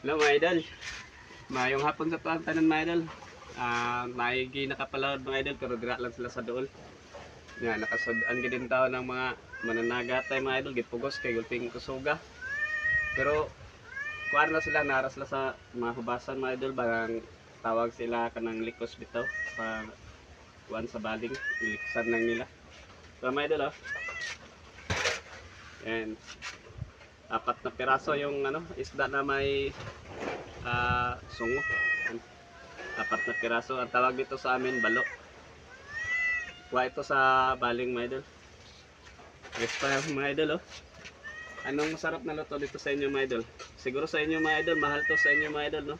Hello mga idol. Mayong hapon sa tuwang tanan mga idol. Ah, maigi nakapalawad mga idol pero dira lang sila sa dool. Nga nakasudaan gid din tao ng mga mananaga tay mga idol gipugos kay gulping kusuga. Pero kuan na sila nara sila sa mga hubasan mga idol barang tawag sila kanang likos bitaw pa kuan sa baling iliksan lang nila. So mga idol oh. And apat na piraso yung ano isda na may ah, sungo. Apat na piraso. Ang tawag dito sa amin, balo. Kuha ito sa baling mga idol. Yes mga idol oh. Anong masarap na luto dito sa inyo mga idol? Siguro sa inyo mga idol, mahal to sa inyo mga idol no?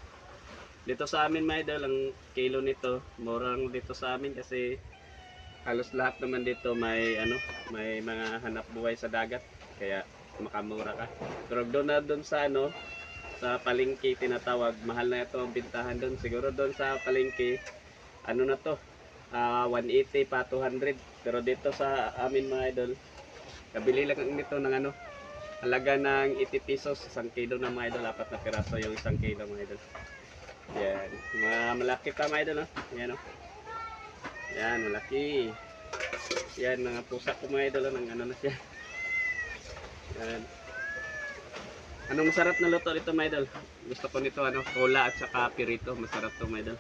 Dito sa amin mga idol, ang kilo nito, murang dito sa amin kasi halos lahat naman dito may ano, may mga hanap buhay sa dagat. Kaya makamura ka. Pero doon na doon sa ano, sa palengke tinatawag, mahal na ito ang bintahan doon. Siguro doon sa palengke, ano na to, ah 180 pa 200. Pero dito sa amin mga idol, kabili lang nito ng ano, halaga ng 80 pesos, isang kilo na mga idol, apat na piraso yung isang kilo mga idol. Yan, mga malaki pa mga idol, no? Yan, no? Yan, malaki. Yan, mga pusa ko mga idol, ng ano na siya. Yan. Anong masarap na luto dito, mga idol? Gusto ko nito, ano, cola at saka pirito. Masarap to, mga idol.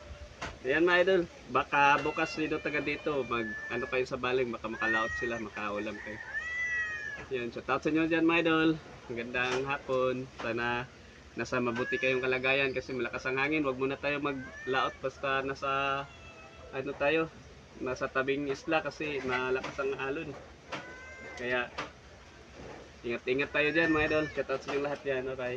Ayan, mga idol. Baka bukas dito taga dito, mag, ano kayo sa baling, baka makalaot sila, makaulam kayo. Yan, shout out sa inyo dyan, mga idol. Magandang hapon. Sana nasa mabuti kayong kalagayan kasi malakas ang hangin. Huwag muna tayo maglaot basta nasa, ano tayo, nasa tabing isla kasi malakas ang alon. Kaya, ingat-ingat tayo dyan, mga idol. Shout out sa inyo lahat dyan, okay?